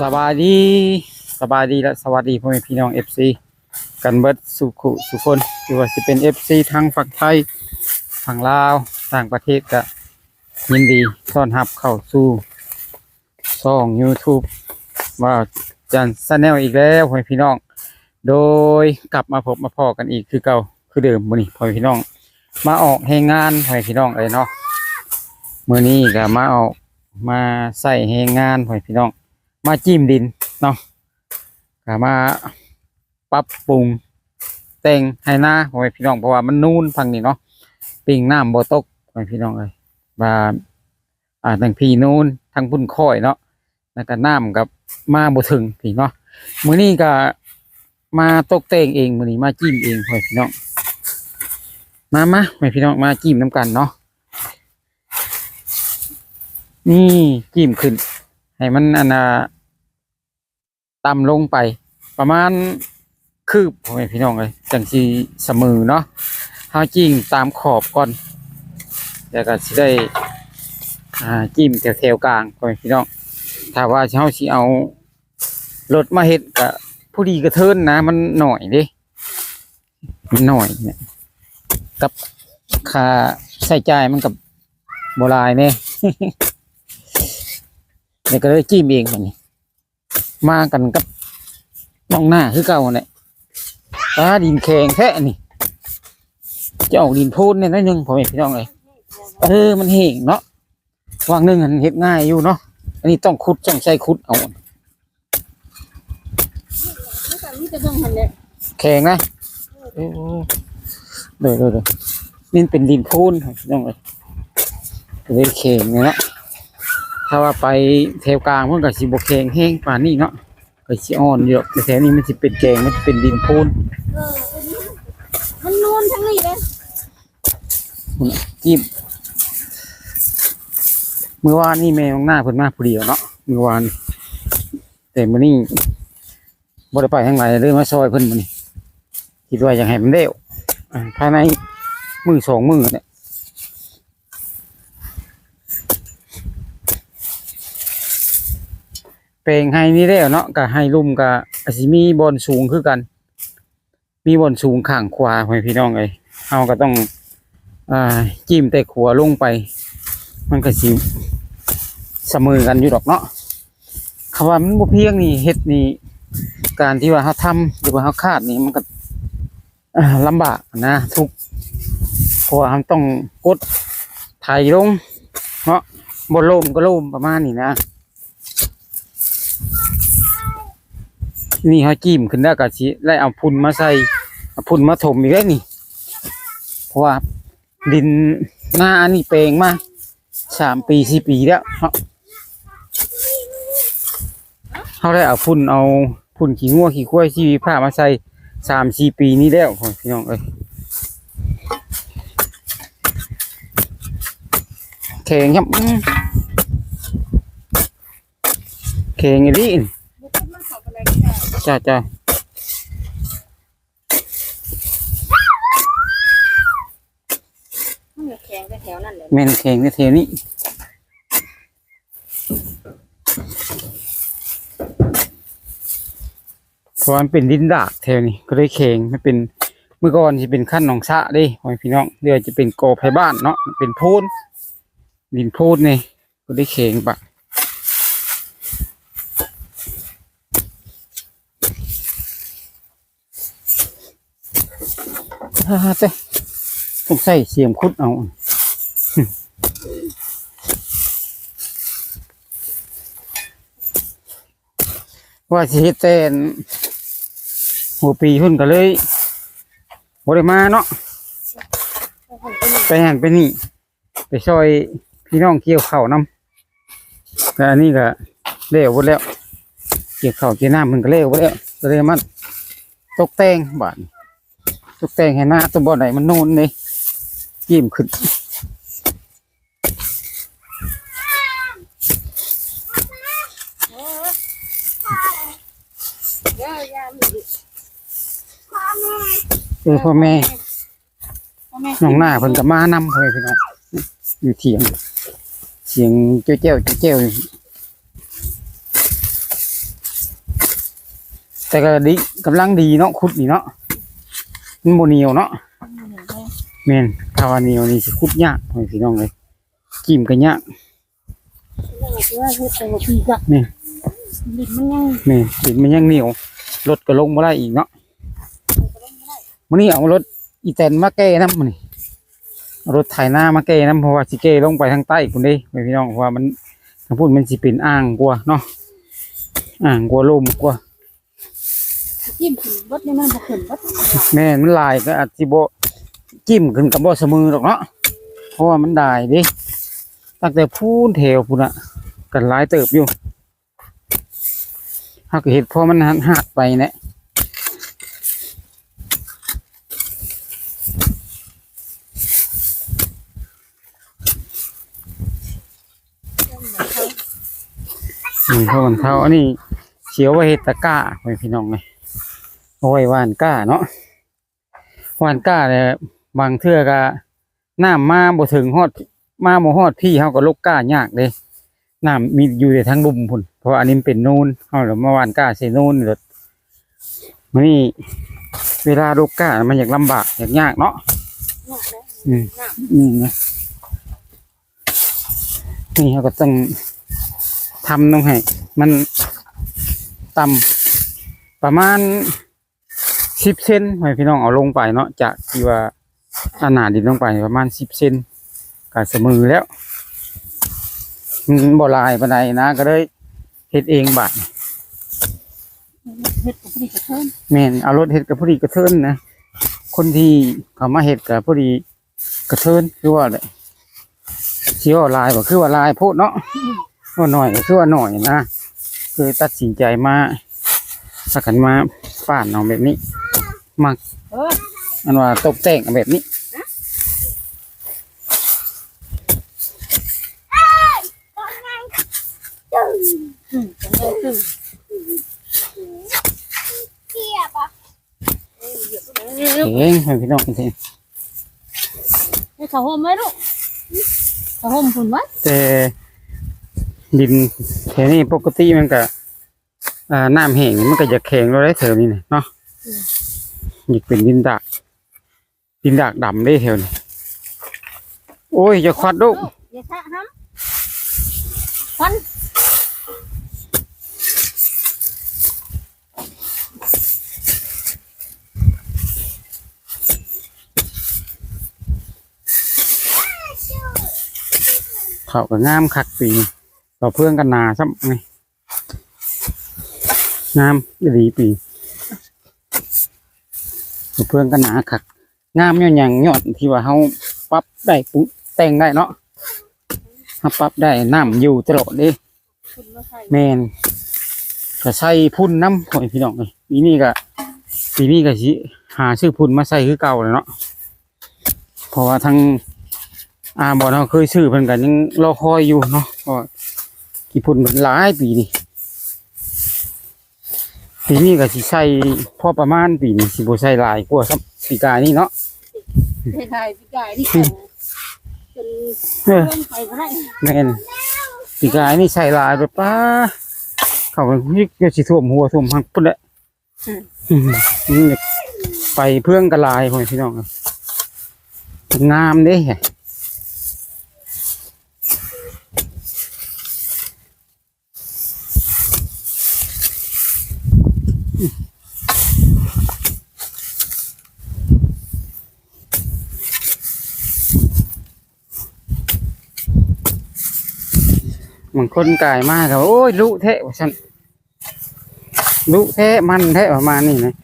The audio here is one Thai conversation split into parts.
สบายดีสบายดีและสวัสดีพ่อแม่พี่น้อง FC กันเบิดสุขุสุคนที่ว่าสิเป็น FC ทางฝั่งไทยฝั่งลาวต่างประเทศก็ยินดีต้อนรับเข้าสู่ช่อง YouTube ว่าจันซาแนลอีกแล้วพ่อแม่พี่น้อง โดยกลับมาพบมาพอกันอีกคือเก่าคือเดิมมื้อนี้พ่อแม่พี่น้อง มาออกแหงงานพ่อแม่พี่น้องเอ้ยเนาะมื้อนี้ก็มาออกมาใส่แหงงานพ่อแม่พี่น้อง มาจิ้มดินเนาะก็มาปรับปรุงแต่งให้หน้าพ่อแม่พี่น้องเพราะว่ามันนูนพังนี่เนาะปิ่งน้ำบ่ตกพ่อแม่พี่น้องเอ้ยว่าอ่าทางพี่นูนทางพุ่นค่อยเนาะแล้วก็น้ำกับมาบ่ถึงพี่เนาะมื้อนี้ก็มาตกแต่งเองมื้อนี้มาจิ้มเองผมพี่น้องมามาพ่อแม่พี่น้องมาจิ้มน้ำกันเนาะนี่จิ้มขึ้น ให้มันอันน่ะ ต่ำลงไป ประมาณคืบพ่อแม่พี่น้องเลยจังสีเสมอเนาะเฮาจิ้งตามขอบก่อนแล้วก็สิได้อ่าจิ้มแถวๆกลางพ่อแม่พี่น้องถ้าว่าเฮาสิเอารถมาเฮ็ดก็ผู้ดีกระเทินนะ มันหน่อยด้มันหน่อยเนี่ยกับค่าใช้จ่ายมันกับโบรายเนี่ยเนี่ยก็เลยจิ้มเองวันนี้ มากันกับน้องหน้าคือเก่าเนี่ยตาดินแข็งแท้นี่จะออกดินพูนเนี่ยน้อยหนึงผมเห็นพี่น้องเลยเออมันเห่งเนาะวางหนึ่งอันเห็ดง่ายอยู่เนาะอันนี้ต้องขุดต้องใช้ขุดเอานี่จะต้องทำเนี่ยแข็งนะเออเดี๋ยวเดี๋ยวเดี๋ยวนี่เป็นดินพูนครับพี่น้องเลยก็เลยแข็งเนี่ยเนาะ ถ้าว่าไปแถวกลางมันก็สิบแข็งแห้งป่านนี้เนาะก็สิอ่อนอยู่แต่แถวนี้มันสิเป็นแกงมันสิเป็นดินพูนเออมันนูนทั้งนี้เลยจิ้มเมื่อวานนี่แม่ของหน้าเพิ่นมาผู้เดียวเนาะเมื่อวาน แต่มื้อนี้บ่ได้ไปทางไหนเลยมาซอยเพิ่นมื้อนี้คิดว่าอยากให้มันเร็วอ่าภายในมื้อสองมื้อเนี่ย แปลงให้นี่แล้วเนาะก็ให้ลุ่มก็อาจสิมีบอนสูงคือกัน มีบอนสูงข้างขวาให้พี่น้องเอ้ยเฮาก็ต้องอ่าจิ้มแต่ขัวลงไป มันก็สิเสมอกันอยู่ดอกเนาะคำว่ามันบ่เพียงนี่เฮ็ดนี่การที่ว่าเขาทำหรือว่าเขาคาดนี่มันก็อ่าลำบากนะทุกข์เพราะว่าเราต้องกดไถลงเนาะบนโลมก็โลมประมาณนี้นะ นี่เขาจิ้มขึ้นได้ก็สิไล่เอาพุ่นมาใส่เอาพุ่นมาถมอีกแล้วนี่ เพราะว่าดินหน้าอันนี้เปลงมาสามปีสี่ปีแล้วเขาเขาได้เอาพุ่นเอาพุ่นขี้งัวขี้ควายที่ผ้ามาใส่สามสี่ปีนี้แล้วพี่น้องเอ้ยแข็งครับแข็งอีกมั จ้าจ้ามันจะแข็งแต่แถวนั่นเลยแม่นแข็งในเทนี้เพราะมันเป็นดินดากแถวนี้ก็เลยแข็งไม่เป็นเมื่อก่อนจะเป็นขั้นหนองสะเด้พ่อแม่พี่น้องเดี๋ยวจะเป็นกอไผ่บ้านเนาะเป็นโพนดินโพนนี่ก็ได้แข็งปะ ฮ่าฮ่าเจ้ต้องใส่เสียมคุดเอาว่าสิเต่นหัวปีเพิ่นก็เลยบ่ได้มาเนาะไปหันไปนี่ ไปช่วยพี่น้องเกี่ยวเข้าวนำก็อันนี้ก็เล้วหมดแล้ว เกี่ยวเข้าเกี่ยวน้ำมันก็เล้วหมดแล้วก็เลยมันตกแต่งบ้าน ตกแต่งให้หน้าตัวบ่อไหนมันนูนนี่ยิ้มขึ้นเออพ่อแม่น้องหน้าเพิ่นก็มานำเพิ่นพี่น้องอยู่เถียงเสียงเจ้าเจ้าเจ้าเจ้าแต่ก็ดีกำลังดีเนาะขุดนี่เนาะ มันบ่เหนียวเนาะแม่นถ้าว่าเหนียวนี่สิขุดยากให้พี่น้องเลยจิ้มก็ยากว่าเฮ็ดแต่ว่าพี่ก็นี่ดินมันยังแม่นดินมันยังเหนียวรถก็ลงบ่ได้อีกเนาะมื้อนี้เอารถอีแตนมาแก้นำมื้อนี้เอารถไถนามาแก้นำเพราะว่าสิแก้ลงไปทางใต้พุ่นเด้พี่น้องเพราะว่ามันทางพุ่นมันสิเป็นอ่างกว่าเนาะอ่างกว่าลมกว่า จิ้มขึ้นบดนี่มันบ่ขึ้นบดแม่นมันลายก็อาจสิบ่จิ้มขึ้นกับบ่เสมอหรอกเนาะเพราะว่ามันได้ดิตั้งแต่พูนแถวพุ่นน่ะกันหลายเติบอยู่เฮากเฮ็ดเพราะมันหักไปแหละอืมเพราะมันเท่าอันนี้เสียวไว้เฮ็ดตะก้าไว้พี่น้องเลย เอาไว้หว่านก้าเนาะว่านก้าเนี่ยบางเทื่อก็น้ำมาบ่ถึงฮอดมาบ่ฮอดพี่เฮาก็ลกก้ายากเด้น้ำมีอยู่แต่ทั้งลุมพุ่นเพราะอันนี้เป็นนูนเฮาเลยมาว่านก้าใส่นูนนี่เด้อมื้อนี้เวลาลกก้ามันอยากลำบากอยากยากเนาะอืมนี่นะนี่เขาก็ต้องทำต้องให้มันต่ำประมาณ สิบเซนให้พี่น้องเอาลงไปเนาะจากที่ว่าอานาดินลงไปประมาณสิบเซนก็เสมอแล้วมันบ่หลายปานใดนะ ก็เลยเฮ็ดเองบาดเฮ็ดกับพี่กระเทินแม่นเอารถเฮ็ดกับผู้ดีกระเทินนะคนที่เขามาเฮ็ดกับผู้ดีกระเทินคือว่าเลยสิว่าหลายบ่คือว่าหลายโพดเนาะว่าน้อยก็คือว่าน้อยนะคือตัดสินใจมาสักกันมาป้านเอาแบบนี้ มักเอออันว่าตกแต่งเอาแบบนี้อืมจังเลยคือเองให้พี่น้องเองให้เขาห่มไว้ลูกเขาห่มพุ่นไว้แต่ดินแถวนี้ปกติมันก็อ่าน้ำแห้งนี่มันก็จะแข็งเราได้เถวนี้นี่เนาะ อยากเป็นดินดาก ดินดากดำได้แถวนี้โอ้ยจะควัดลูกอย่าชะห้ำฟันเขาก็งามคักปีนี้ต่อเพื่อนกันนาซ้ำไงงามดีปี เพื่อนกันนาคักงามย้อนหยังยอดที่ว่าเฮาปรับได้ปุ๊บแต่งได้เนาะเฮาปรับได้น้ำอยู่ตลอดเด้พุ่นมาใส่แมนก็ใส่พุ่นน้ำของพี่น้องเลยปีนี้ก็ปีนี้ก็สิหาซื้อพุ่นมาใส่คือเก่าเลยเนาะเพราะว่าทางอาบอลเราเคยซื้อเพิ่นกันยังรอคอยอยู่เนาะเพราะว่ากี่พุ่นมันหลายปีนี่ ปีนี้ก็สิใส่พอประมาณปีนี้สิบ่ใส่หลายกว่าครับปีกายนี่เนาะเฮ็ดให้พี่กายที่เขาเป็นเออเพื่อนไปก็ได้แม่นปีกายนี่ใส่หลายแบบป้าเขาก็ยิกจะสิท่วมหัวท่วมหักพุ่นแหละอืมนี่ไปเพื่องกระลายพ่อแม่พี่น้องครับงามเด้ บางคนกายมากครับโอ้ยลุเทะว่าฉันลุเทะมันเทะประมาณนี้นะ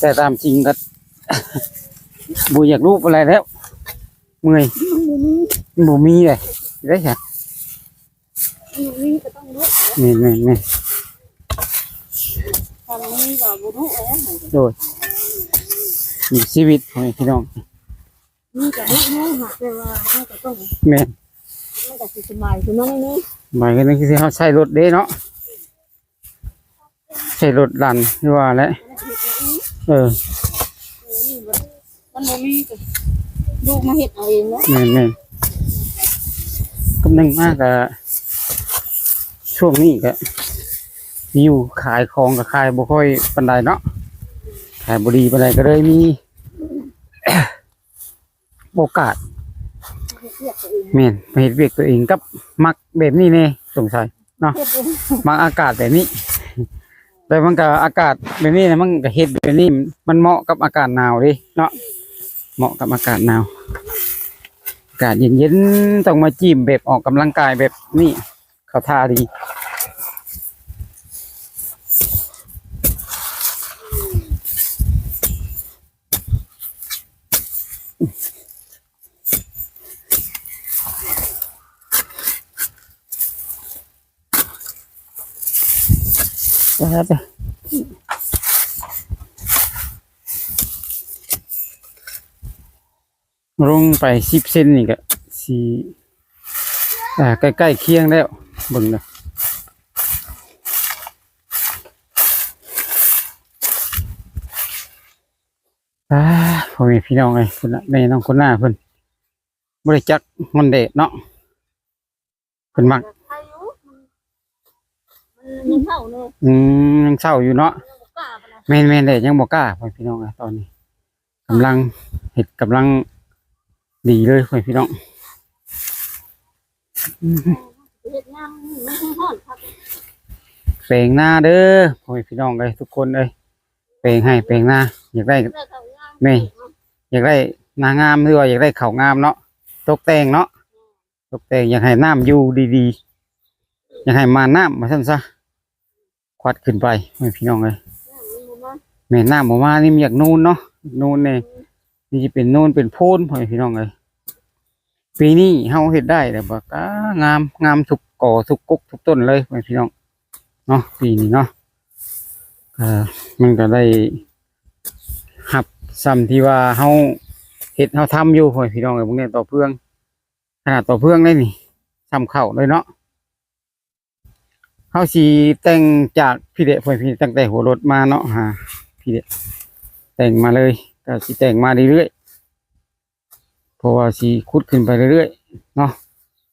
แต่ตามจริงก็บูอยากรูปอะไรแล้วเมื่อยบูมีเลยได้ใช่นี่ก็ต้องรู้เมนเมนเมนทางนี้ก็บ่รู้แล้วโดยมีชีวิตของพี่น้องนี่ก็รู้รู้หากแต่ว่าเราก็ต้องแม่น มันก็สิสบายขึ้นมาหน่อยหมายกันนั่นคือเขาใช้รถเด้เนาะใช้รถลันที่ว่าแล้วเออมันบ่มีก็ลูกมาเฮ็ดเอาเองเนาะแม่นแม่นกำลังมากอะช่วงนี้ก็มีอยู่ขายของกับขายบ่ค่อยปานใดเนาะขายบ่ดีปานใดก็เลยมี โอกาส เรียกตัวเองแม่นมาเฮ็ดเวียกตัวเองกับมักแบบนี้แน่สงสัยเฮ็ดเองมักอากาศแบบนี้ แต่มันก็อากาศแบบนี้นะมันก็เฮ็ดแบบนี้ มันเหมาะกับอากาศหนาวเดิเนาะเหมาะกับอากาศหนาวอากาศเย็นๆต้องมาจิ้มแบบออกกำลังกายแบบนี้เขาท่าดี นะครับลงไปสิบเซนนี่ก็สีอ่าใกล้ๆเคียงแล้วบิ่งนะอ่าพ่อแม่พี่น้องไงคุณน่ะแม่น้องคนหน้าเพิ่นบริจักมันเดดเนาะเพิ่นมัก ยู่มันมันยังเข้าเนอะอืมยังเศร้าอยู่เนาะยังบ่กล้าปานนั้นแม่นแม่นเด็ยังบอกกล้าพ่อพี่น้องอะตอนนี้กำลังเห็ดกำลังดีเลยพ่อพี่น้องเฮ็ดงามมันคงฮ้อนครับแปลงหน้าเด้อพ่อพี่น้องเลยทุกคนเลยแปลงให้แปลงหน้าอยากได้ เลือกเอางามแม่อยากได้หน้างามหรือว่าอยากได้เขาวงามเนาะตกแต่งเนาะตกแต่งอยากให้น้ำอยู่ดีๆ อยากให้มาน้ำมาสั้นซะควัดขึ้นไปพ่อพี่น้องเลยมันบ่มาแม่น้ำออมานี่มันอยากนูนเนาะนูนเนี่ยนี่จะเป็นนูนเป็นโพนพ่อพี่น้องเลยปีนี้เฮาเฮ็ดได้แต่ว่าก็งามงามทุกก่อทุกกกทุกต้นเลยพ่อพี่น้องเนาะปีนี้เนาะเออมันก็ได้หับซ้ำที่ว่าเฮาเฮ็ดเฮาทำอยู่พ่อพี่น้องเอ้ยพวกนี้ต่อเพื่องขนาดต่อเพื่องได้นี่ซ้ำเข้าเลยเนาะ เฮาสิแต่งจากพี่เดะพ่อพี่ตั้งแต่หัวรถมาเนาะฮะพี่เดะแต่งมาเลยก็สิแต่งมาเรื่อยๆเพราะว่าสีคุดขึ้นไปเรื่อยๆเนาะ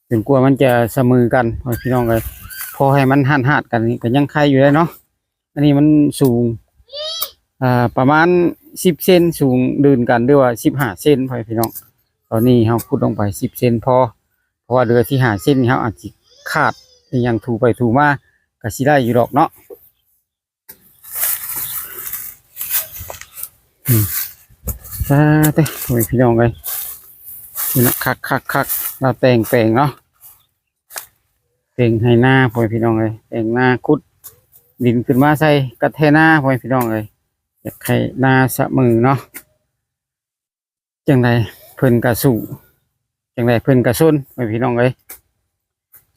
จนกลัวมันจะเสมอกันพอพี่น้องเลยพอให้มันหันหัดกันนี่ก็ยังใครอยู่ได้เนาะอันนี้มันสูงอ่าประมาณสิบเซนสูงเดินกันด้วยว่าสิบห้าเซนพอพี่น้องตอนนี้เราขุดลงไปสิบเซนพอเพราะว่าเรือที่หาเส้นเขาอาจจะขาดอหยังถูไปถูมา ก็สิได้อยู่ดอกเนาะซาเต้โอ้ยพี่น้องเลยนี่นะคักคักคักเราแต่งแปลงเนาะแต่งให้หน้าพ่อพี่น้องเลยแต่งหน้าคุด ดินขึ้นมาใส่กระเทหน้าพ่อพี่น้องเลยอยากให้หน้าสะมือเนาะจังไดเพิ่นกระสู่จังไดเพิ่นกระซุนพ่อพี่น้องเลย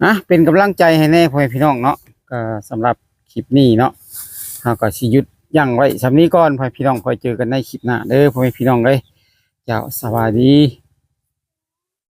นะเป็นกำลังใจให้แน่พ่อพี่น้องเนาะ็สำหรับคลิปนี้เนาะเฮาก็สิหยุดยั่งไว้สำนี้ก่อนพ่อพี่น้องคอยเจอกันในคลิปหน้าเด้อพ่อพี่น้องเลยเจ้าสวัสดี